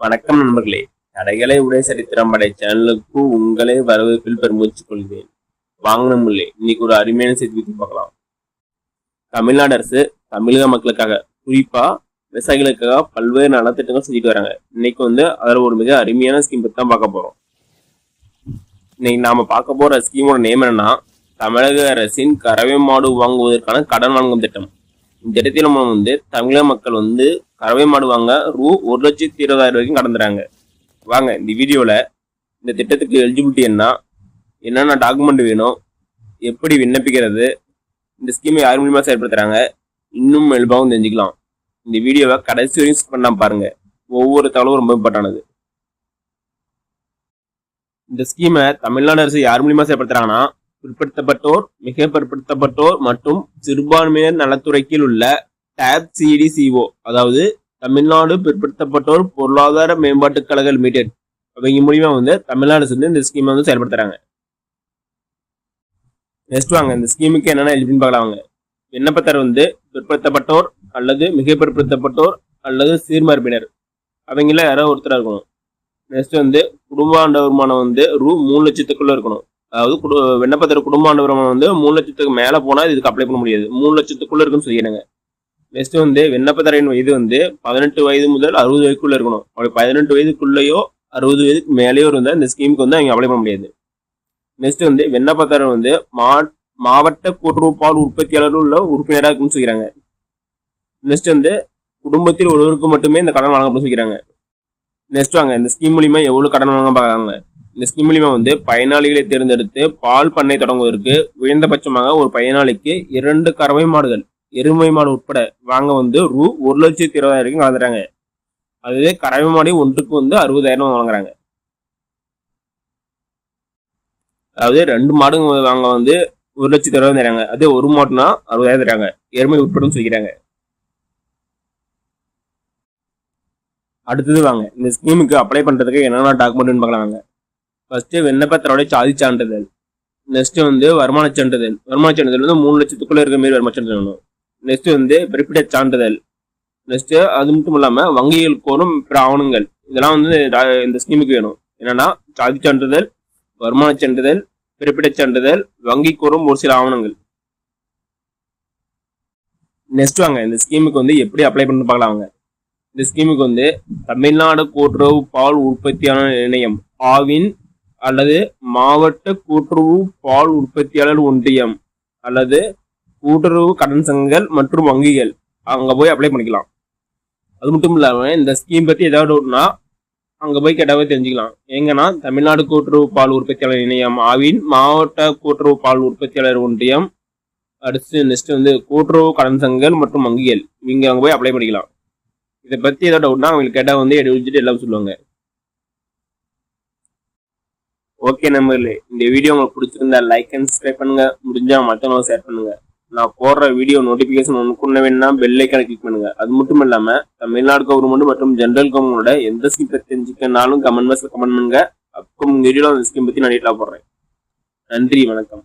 வணக்கம் நண்பர்களே. தடைகளை உடைய சரித்திரம் படை சேனலுக்கு உங்களை வரவேற்பில் பெருமூச்சு கொள்கிறேன் வாங்க இல்லை இன்னைக்கு ஒரு அருமையான செய்தி பற்றி பார்க்கலாம். தமிழ்நாடு அரசு தமிழக மக்களுக்காக குறிப்பா விவசாயிகளுக்காக பல்வேறு நலத்திட்டங்கள் செஞ்சுட்டு வராங்க. இன்னைக்கு வந்து அதில் ஒரு மிக அருமையான ஸ்கீம் பற்றி தான் பார்க்க போறோம். இன்னைக்கு நாம பார்க்க போற ஸ்கீமோட நேம் என்னன்னா தமிழக அரசின் கறவை மாடு வாங்குவதற்கான கடன் வழங்கும் திட்டம். இந்த திட்டத்தின் வந்து தமிழக மக்கள் வந்து கறவை மாடு வாங்க ரூ ஒரு லட்சத்தி இருபதாயிரம் வரைக்கும் கடந்துறாங்க. வாங்க இந்த வீடியோவில் இந்த திட்டத்துக்கு எலிஜிபிலிட்டி என்ன என்னென்ன டாக்குமெண்ட் வேணும் எப்படி விண்ணப்பிக்கிறது இந்த ஸ்கீமை யார் மூலியமாக செயல்படுத்துறாங்க இன்னும் மெல்பாவும் தெரிஞ்சுக்கலாம். இந்த வீடியோவை கடைசி வரையும் skip பண்ணாம பாருங்க. ஒவ்வொரு தகவலும் ரொம்ப இம்பார்ட்டானது இந்த ஸ்கீமை தமிழ்நாடு அரசு யார் மூலியமா செயல்படுத்துறாங்கன்னா பிற்படுத்தப்பட்டோர் மிக பிற்படுத்தப்பட்டோர் மற்றும் சிறுபான்மையினர் நலத்துறைக்கில் உள்ள டேப் சிடிசிஓ அதாவது தமிழ்நாடு பிற்படுத்தப்பட்டோர் பொருளாதார மேம்பாட்டுக் கழக லிமிடெட் அவங்க மூலியமா வந்து தமிழ்நாடு சேர்ந்து இந்த ஸ்கீமை வந்து செயல்படுத்துறாங்க. நெக்ஸ்ட் வாங்க இந்த ஸ்கீமுக்கு என்னென்ன எலிஜிபிள்னு பார்க்கலாம் வாங்க. விண்ணப்பத்தர் வந்து பிற்படுத்தப்பட்டோர் அல்லது மிக பிற்படுத்தப்பட்டோர் அல்லது சீர்மரபினர் அவங்கள யாரோ ஒருத்தராக இருக்கணும். நெக்ஸ்ட் வந்து குடும்ப ஆண்ட வருமானம் வந்து ரூ மூணு லட்சத்துக்குள்ள இருக்கணும். அதாவது குடு விண்ணப்பத்தர் குடும்ப ஆண்டு வந்து மூணு லட்சத்துக்கு மேலே போனால் இதுக்கு அப்ளை பண்ண முடியாது. மூணு லட்சத்துக்குள்ள இருக்குன்னு சொல்லிடுறாங்க. நெக்ஸ்ட் வந்து விண்ணப்பதாரின் வயது வந்து பதினெட்டு வயது முதல் அறுபது வயதுக்குள்ள இருக்கணும். அப்படி பதினெட்டு வயதுக்குள்ளேயோ அறுபது வயதுக்கு மேலேயோ இருந்தால் இந்த ஸ்கீமுக்கு வந்து அவங்க அப்ளை பண்ண முடியாது. நெக்ஸ்ட் வந்து விண்ணப்பத்தர் வந்து மா மாவட்ட கூட்டுறவு பால் உற்பத்தியாளர் உள்ள உறுப்பினராக இருக்குன்னு சொல்லிக்கிறாங்க நெக்ஸ்ட் வந்து குடும்பத்தில் ஒருவருக்கு மட்டுமே இந்த கடன் வழங்கப்படும் சொல்லிக்கிறாங்க நெக்ஸ்ட் வாங்க இந்த ஸ்கீம் மூலியமா எவ்வளவு கடன் வாங்க பார்க்குறாங்க இந்த ஸ்கீம் மூலியமா வந்து பயனாளிகளை தேர்ந்தெடுத்து பால் பண்ணை தொடங்குவதற்கு உயர்ந்தபட்சமாக ஒரு பயனாளிக்கு இரண்டு கறவை மாடுகள் எருமை மாடு உட்பட வாங்க வந்து ரூ. ஒரு லட்சத்தி இருபதாயிரம் வரைக்கும் கலந்துறாங்க. அதுவே கறவை மாடு ஒன்றுக்கு வந்து அறுபதாயிரம் வழங்குறாங்க அதாவது ரெண்டு மாடுங்க வாங்க வந்து ஒரு லட்சத்தி இருபதாயிரம் தராங்க. அதே ஒரு மாட்டுனா அறுபதாயிரம் தராங்க. எருமை உட்படும் சொல்லிக்கிறாங்க. அடுத்தது வாங்க. இந்த ஸ்கீமுக்கு அப்ளை பண்றதுக்கு என்னென்ன டாக்குமெண்ட்னு பார்க்கலாம் வாங்க. ஃபர்ஸ்ட் விண்ணப்பத்தரோட சாதி சான்றிதழ். நெக்ஸ்ட் வந்து வருமான சான்றிதழ். வருமான சான்றிதழ் வந்து மூணு லட்சத்துக்குள்ள இருக்கிற மாரி வருமான சான்றிதழ் வேணும். நெக்ஸ்ட் வந்து பிறப்பிட சான்றிதழ். நெக்ஸ்ட் அது மட்டும் இல்லாம வங்கிகள் கோரும் பிற ஆவணங்கள். இதெல்லாம் வந்து இந்த ஸ்கீமுக்கு வேணும். என்னன்னா சாதி சான்றிதழ் வருமான சான்றிதழ் பிறப்பிட சான்றிதழ் வங்கி கோரும் ஒரு சில ஆவணங்கள். நெக்ஸ்ட் வாங்க இந்த ஸ்கீமுக்கு வந்து எப்படி அப்ளை பண்ணி பார்க்கலாம் இந்த ஸ்கீமுக்கு வந்து தமிழ்நாடு கூட்டுறவு பால் உற்பத்தியான நிலையம் ஆவின் அல்லது மாவட்ட கூட்டுறவு பால் உற்பத்தியாளர் ஒன்றியம் அல்லது கூட்டுறவு கடன் சங்கங்கள் மற்றும் வங்கிகள் அங்கே போய் அப்ளை பண்ணிக்கலாம். அது மட்டும் இல்லாமல் இந்த ஸ்கீம் பற்றி ஏதாவது ஒன்றுனா அங்கே போய் கேட்டாவே தெரிஞ்சுக்கலாம். எங்கன்னா தமிழ்நாடு கூட்டுறவு பால் உற்பத்தியாளர் இணையம் ஆவின் மாவட்ட கூட்டுறவு பால் உற்பத்தியாளர் ஒன்றியம் அடுத்து நெக்ஸ்ட் வந்து கூட்டுறவு கடன் சங்கங்கள் மற்றும் வங்கிகள். நீங்கள் அங்கே போய் அப்ளை பண்ணிக்கலாம். இதை பற்றி ஏதாவது டவுட்னா அவங்களுக்கு கேட்டால் வந்து எடுத்துட்டு எல்லாம் சொல்லுவாங்க. ஓகே நம்பர்களே இந்த வீடியோ உங்களுக்கு பிடிச்சிருந்தா லைக் அண்ட் சப்ஸ்கிரைப் பண்ணுங்க. முடிஞ்சா மற்றவங்களும் ஷேர் பண்ணுங்க. நான் போடுற வீடியோ நோட்டிபிகேஷன் ஒன்று வேணும்னா பெல் ஐக்கான கிளிக் பண்ணுங்க. அது மட்டும் இல்லாம தமிழ்நாடு கவர்மெண்ட் மற்றும் ஜென்ரல் கவர்மெண்டோட எந்த ஸ்கீம் பற்றி தெரிஞ்சுக்கனாலும் கமெண்ட் பாக்ஸ்ல கமெண்ட் பண்ணுங்க. அப்புறம் வீடியோவில் அந்த ஸ்கீம் பத்தி நான் டீட்டெயிலாக போடுறேன். நன்றி வணக்கம்.